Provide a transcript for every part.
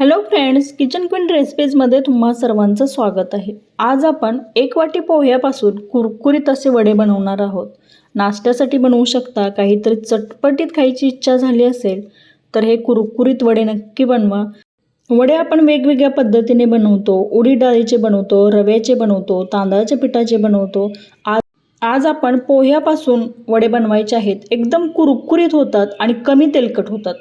Hello friends kitchen queen रेसिपीजमध्ये तुम्हा सर्वांचं स्वागत आहे. आज आपण एक वाटी पोह्यापासून कुरकुरीत असे वडे बनवणार आहोत. नाश्त्यासाठी बनवू शकता काहीतरी चटपटीत खायची इच्छा झाली असेल तर हे कुरकुरीत वडे नक्की बनवा. वडे आपण वेगवेगळ्या पद्धतीने बनवतो. उडीद डाळीचे बनवतो रव्याचे बनवतो तांदळाच्या पिठाचे बनवतो. आज आज आपण पोह्यापासून वडे बनवायचे आहेत. एकदम कुरकुरीत होतात आणि कमी तेलकट होतात.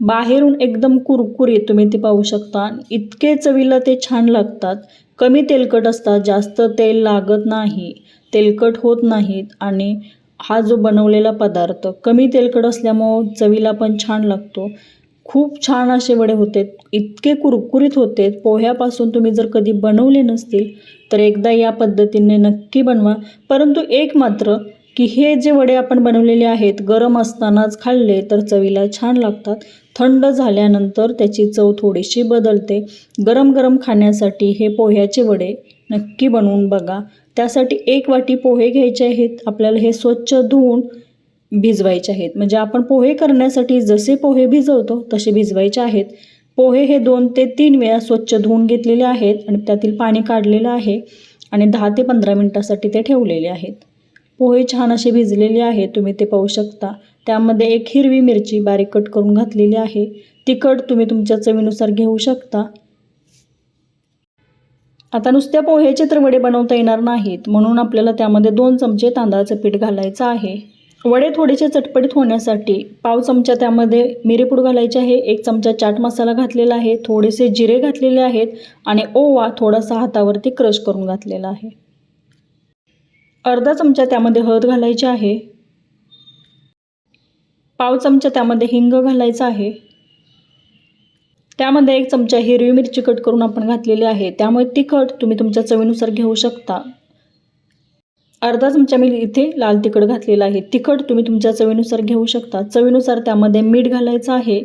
बाहेरून एकदम कुरकुरीत तुम्ही ते पाहू शकता. इतके चवीला ते छान लागतात. कमी तेलकट असतात जास्त तेल लागत नाही तेलकट होत नाहीत आणि हा जो बनवलेला पदार्थ कमी तेलकट असल्यामुळं चवीला पण छान लागतो. खूप छान असे वडे होते इतके कुरकुरीत होते. पोह्यापासून तुम्ही जर कधी बनवले नसतील तर एकदा या पद्धतीने नक्की बनवा. परंतु एक मात्र की हे जे वडे आपण बनवलेले आहेत गरम असतानाच खाल्ले तर चवीला छान लागतात. थंड झाल्यानंतर त्याची चव थोडीशी बदलते. गरम गरम खाण्यासाठी हे पोह्याचे वडे नक्की बनवून बघा. त्यासाठी एक वाटी पोहे घ्यायचे आहेत. आपल्याला हे स्वच्छ धुवून भिजवायचे आहेत. म्हणजे आपण पोहे करण्यासाठी जसे पोहे भिजवतो तसे भिजवायचे आहेत. पोहे हे दोन ते तीन वेळा स्वच्छ धुवून घेतलेले आहेत आणि त्यातील पाणी काढलेलं आहे आणि दहा ते पंधरा मिनटासाठी ते ठेवलेले आहेत. पोहे छान असे भिजलेले आहेत. तुम्ही ते पाहू शकता. त्यामध्ये एक हिरवी मिरची बारीक कट करून घातलेली आहे. तिखट तुम्ही तुमच्या चवीनुसार घेऊ शकता. आता नुसत्या पोह्याचे तर वडे बनवता येणार नाहीत म्हणून आपल्याला त्यामध्ये दोन चमचे तांदळाचं पीठ घालायचं आहे. वडे थोडेसे चटपटीत होण्यासाठी पाव चमचा त्यामध्ये मिरेपूड घालायचे आहे एक चमचा चाट मसाला घातलेला आहे थोडेसे जिरे घातलेले आहेत आणि ओवा थोडासा हातावरती क्रश करून घातलेला आहे. अर्धा चमचा त्यामध्ये हळद घालायची आहे. पाव चमचा त्यामध्ये हिंग घालायचा आहे. त्यामध्ये एक चमचा हिरवी मिरची कट करून आपण घातलेली आहे. त्यामुळे तिखट तुम्ही तुमच्या चवीनुसार घेऊ शकता. अर्धा चमचा मी इथे लाल तिखट घातलेला आहे. तिखट तुम्ही तुमच्या चवीनुसार घेऊ शकता. चवीनुसार त्यामध्ये मीठ घालायचं आहे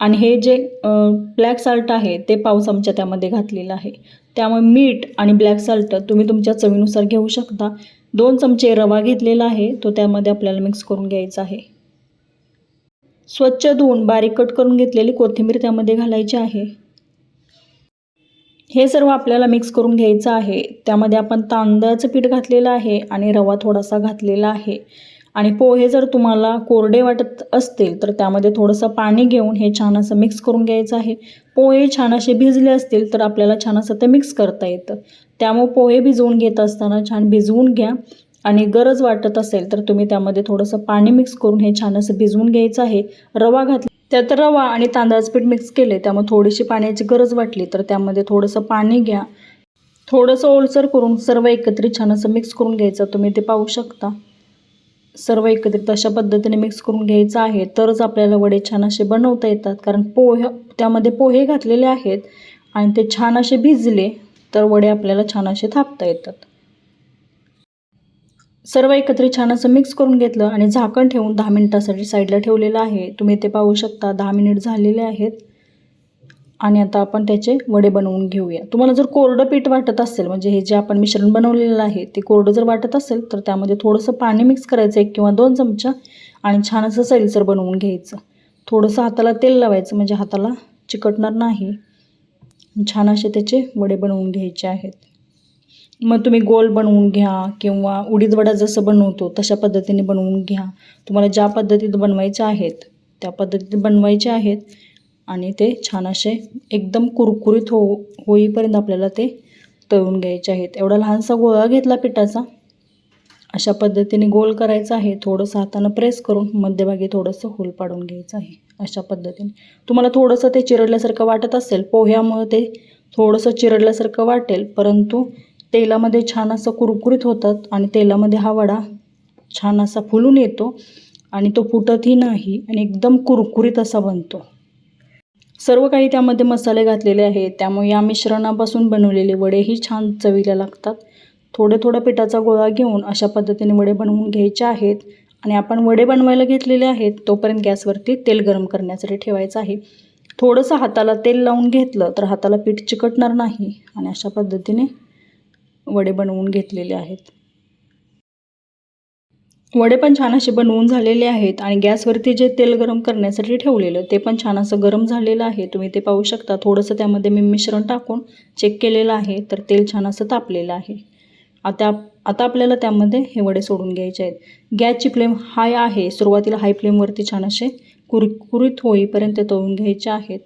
आणि हे जे ब्लॅक साल्ट आहे ते पाव चमचा त्यामध्ये घातलेलं आहे. त्यामुळे मीठ आणि ब्लॅक साल्ट तुम्ही तुमच्या चवीनुसार घेऊ शकता. दोन चमचे रवा घेतलेला आहे. तो त्यामध्ये आपल्याला मिक्स करून घ्यायचा आहे. स्वच्छ धुवून बारीक कट करून घेतलेली कोथिंबीर त्यामध्ये घालायची आहे. हे सर्व आपल्याला मिक्स करून घ्यायचं आहे. त्यामध्ये आपण तांदळाचं पीठ घातलेलं आहे आणि रवा थोडासा घातलेला आहे. आणि पोहे जर तुम्हाला कोरडे वाटत असतील तर त्यामध्ये थोडंसं पाणी घेऊन हे छान असं मिक्स करून घ्यायचं आहे. पोहे छान असे भिजले असतील तर आपल्याला छान असं ते मिक्स करता येतं. त्यामुळे पोहे भिजवून घेत असताना छान भिजवून घ्या. आणि गरज वाटत असेल तर तुम्ही त्यामध्ये थोडंसं पाणी मिक्स करून हे छान असं भिजवून घ्यायचं आहे. रवा घातला त्यात रवा आणि तांदळाचं पीठ मिक्स केले त्यामुळे थोडीशी पाण्याची गरज वाटली तर त्यामध्ये थोडंसं पाणी घ्या. थोडंसं ओलसर करून सर्व एकत्रित छान असं मिक्स करून घ्यायचं तुम्ही ते पाहू शकता. सर्व एकत्रित अशा पद्धतीने मिक्स करून घ्यायचं आहे. तरच आपल्याला वडे छान असे बनवता येतात कारण पोहे त्यामध्ये पोहे घातलेले आहेत आणि ते छान असे भिजले तर वडे आपल्याला छान असे थापता येतात. सर्व एकत्रित छान असं मिक्स करून घेतलं आणि झाकण ठेवून दहा मिनिटासाठी साईडला ठेवलेलं आहे. तुम्ही ते पाहू शकता. दहा मिनिट झालेले आहेत. आणि आता आपण त्याचे वडे बनवून घेऊया. तुम्हाला जर कोरडं पीठ वाटत असेल म्हणजे हे जे आपण मिश्रण बनवलेलं आहे ते कोरडं जर वाटत असेल तर त्यामध्ये थोडंसं पाणी मिक्स करायचं एक किंवा दोन चमचा आणि छान असं सैलसर बनवून घ्यायचं. थोडंसं हाताला तेल लावायचं म्हणजे हाताला चिकटणार नाही. छान असे त्याचे वडे बनवून घ्यायचे आहेत. मग तुम्ही गोल बनवून घ्या किंवा उडीद वडा जसं बनवतो तशा पद्धतीने बनवून घ्या. तुम्हाला ज्या पद्धतीत बनवायचे आहेत त्या पद्धतीत बनवायचे आहेत आणि ते छान असे एकदम कुरकुरीत हो होईपर्यंत आपल्याला ते तळून घ्यायचे आहेत. एवढा लहानसा गोळा घेतला पिठाचा. अशा पद्धतीने गोल करायचा आहे. थोडंसं हातानं प्रेस करून मध्यभागी थोडंसं होल पाडून घ्यायचं आहे. अशा पद्धतीने. तुम्हाला थोडंसं ते चिरडल्यासारखं वाटत असेल पोह्यामुळं ते थोडंसं चिरडल्यासारखं वाटेल परंतु तेलामध्ये छान असं कुरकुरीत होतात आणि तेलामध्ये हा वडा छान असा फुलून येतो आणि तो फुटतही नाही आणि एकदम कुरकुरीत असा बनतो. सर्व काही त्यामध्ये मसाले घातलेले आहेत. त्यामुळे या मिश्रणापासून बनवलेले वडेही छान चवीला लागतात. थोडे थोडा पिठाचा गोळा घेऊन अशा पद्धतीने वडे बनवून घ्यायचे आहेत आणि आपण वडे बनवायला घेतलेले आहेत तोपर्यंत गॅसवरती तेल गरम करण्यासाठी ठेवायचं आहे. थोडंसं हाताला तेल लावून घेतलं तर हाताला पीठ चिकटणार नाही आणि अशा पद्धतीने वडे बनवून घेतलेले आहेत. वडे पण छान असे बनवून झालेले आहेत आणि गॅसवरती जे तेल गरम करण्यासाठी ठेवलेलं ते पण छान असं गरम झालेलं आहे. तुम्ही ते पाहू शकता. थोडंसं त्यामध्ये मी मिश्रण टाकून चेक केलेलं आहे तर तेल छान असं तापलेलं आहे. आता आता आपल्याला त्यामध्ये हे वडे सोडून घ्यायचे आहेत. गॅसची फ्लेम हाय आहे. सुरुवातीला हाय फ्लेमवरती छान असे कुरकुरीत होईपर्यंत तळून घ्यायचे आहेत.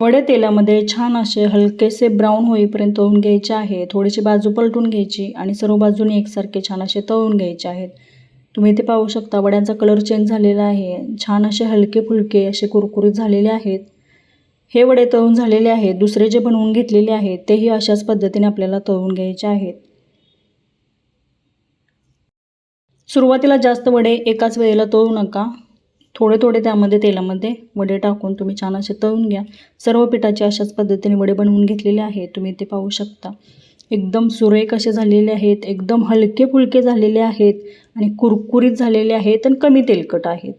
वडे तेलामध्ये छान असे हलकेसे ब्राऊन होईपर्यंत तळून घ्यायचे आहे थोडीशी बाजू पलटून घ्यायची आणि सर्व बाजूने एकसारखे छान असे तळून घ्यायचे आहेत. तुम्ही ते पाहू शकता वड्यांचा कलर चेंज झालेला आहे. छान असे हलके फुलके असे कुरकुरीत झालेले आहेत. हे वडे तळून झालेले आहेत. दुसरे जे बनवून घेतलेले आहेत तेही अशाच पद्धतीने आपल्याला तळून घ्यायचे आहेत. सुरुवातीला जास्त वडे एकाच वेळेला तळू नका. थोडे थोडे त्यामध्ये तेलामध्ये वडे टाकून तुम्ही छान असे तळून घ्या. सर्व पिठाचे अशाच पद्धतीने वडे बनवून घेतलेले आहेत. तुम्ही ते पाहू शकता. एकदम सुरेख असे झालेले आहेत. एकदम हलके फुलके झालेले आहेत आणि कुरकुरीत झालेले आहेत आणि कमी तेलकट आहेत.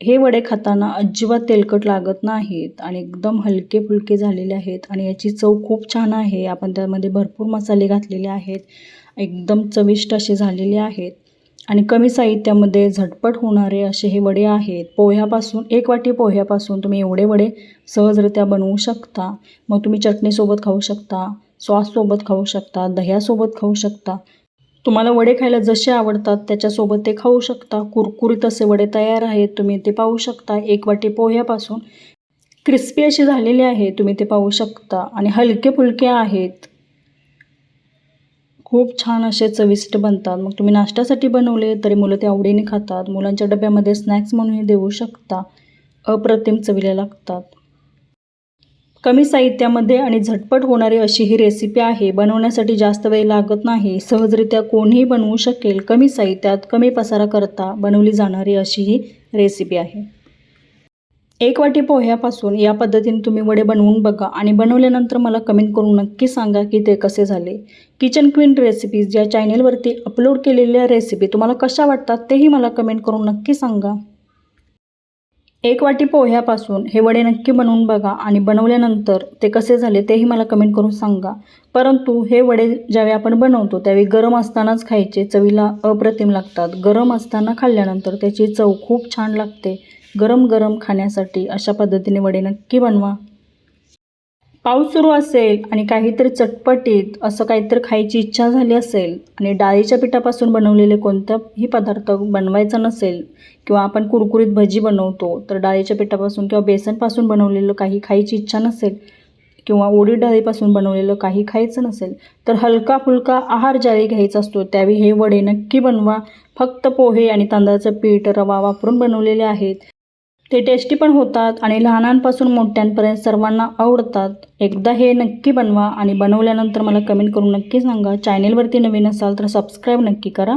हे वडे खाताना अजिबात तेलकट लागत नाहीत आणि एकदम हलके फुलके झालेले आहेत आणि याची चव खूप छान आहे. आपण त्यामध्ये भरपूर मसाले घातलेले आहेत. एकदम चविष्ट असे झालेले आहेत. आणि कमी साहित्यामध्ये झटपट होणारे असे हे वडे आहेत. पोह्यापासून एक वाटी पोह्यापासून तुम्ही एवढे वडे सहजरित्या बनवू शकता. मग तुम्ही चटणीसोबत खाऊ शकता सॉससोबत खाऊ शकता दह्यासोबत खाऊ शकता. तुम्हाला वडे खायला जसे आवडतात त्याच्यासोबत ते खाऊ शकता. कुरकुरीत असे वडे तयार आहेत तुम्ही ते पाहू शकता. एक वाटी पोह्यापासून क्रिस्पी असे झालेले आहे तुम्ही ते पाहू शकता. आणि हलके फुलके आहेत खूप छान असे चविष्ट बनतात. मग तुम्ही नाश्त्यासाठी बनवले तरी मुलं ते आवडीने खातात. मुलांच्या डब्यामध्ये स्नॅक्स म्हणूनही देऊ शकता. अप्रतिम चवीला लागतात. कमी साहित्यामध्ये आणि झटपट होणारी अशी ही रेसिपी आहे. बनवण्यासाठी जास्त वेळ लागत नाही. सहजरित्या कोणीही बनवू शकेल. कमी साहित्यात कमी पसारा करता बनवली जाणारी अशी ही रेसिपी आहे. एक वाटी पोह्यापासून या पद्धतीने तुम्ही वडे बनवून बघा आणि बनवल्यानंतर मला कमेंट करून नक्की सांगा की ते कसे झाले. किचन क्वीन रेसिपीज या चॅनेलवरती अपलोड केलेल्या रेसिपी तुम्हाला कशा वाटतात तेही मला कमेंट करून नक्की सांगा. एक वाटी पोह्यापासून हे वडे नक्की बनवून बघा आणि बनवल्यानंतर ते कसे झाले तेही मला कमेंट करून सांगा. परंतु हे वडे ज्यावेळी आपण बनवतो त्यावेळी गरम असतानाच खायचे चवीला अप्रतिम लागतात. गरम असताना खाल्ल्यानंतर त्याची चव खूप छान लागते. गरम गरम खाण्यासाठी अशा पद्धतीने वडे नक्की बनवा. पाऊस सुरू असेल आणि काहीतरी चटपटीत असं काहीतरी खायची इच्छा झाली असेल आणि डाळीच्या पिठापासून बनवलेले कोणताही पदार्थ बनवायचा नसेल किंवा आपण कुरकुरीत भजी बनवतो तर डाळीच्या पिठापासून किंवा बेसनपासून बनवलेलं काही खायची इच्छा नसेल किंवा ओडी डाळीपासून बनवलेलं काही खायचं नसेल तर हलका फुलका आहार ज्यावेळी घ्यायचा असतो त्यावेळी हे वडे नक्की बनवा. फक्त पोहे आणि तांदळाचं पीठ रवा वापरून बनवलेले आहेत. ते टेस्टी पण होतात आणि लहानांपासून मोठ्यांपर्यंत सर्वांना आवडतात. एकदा हे नक्की बनवा आणि बनवल्यानंतर मला कमेंट करून नक्की सांगा. चॅनेलवरती नवीन असाल तर सबस्क्राईब नक्की करा.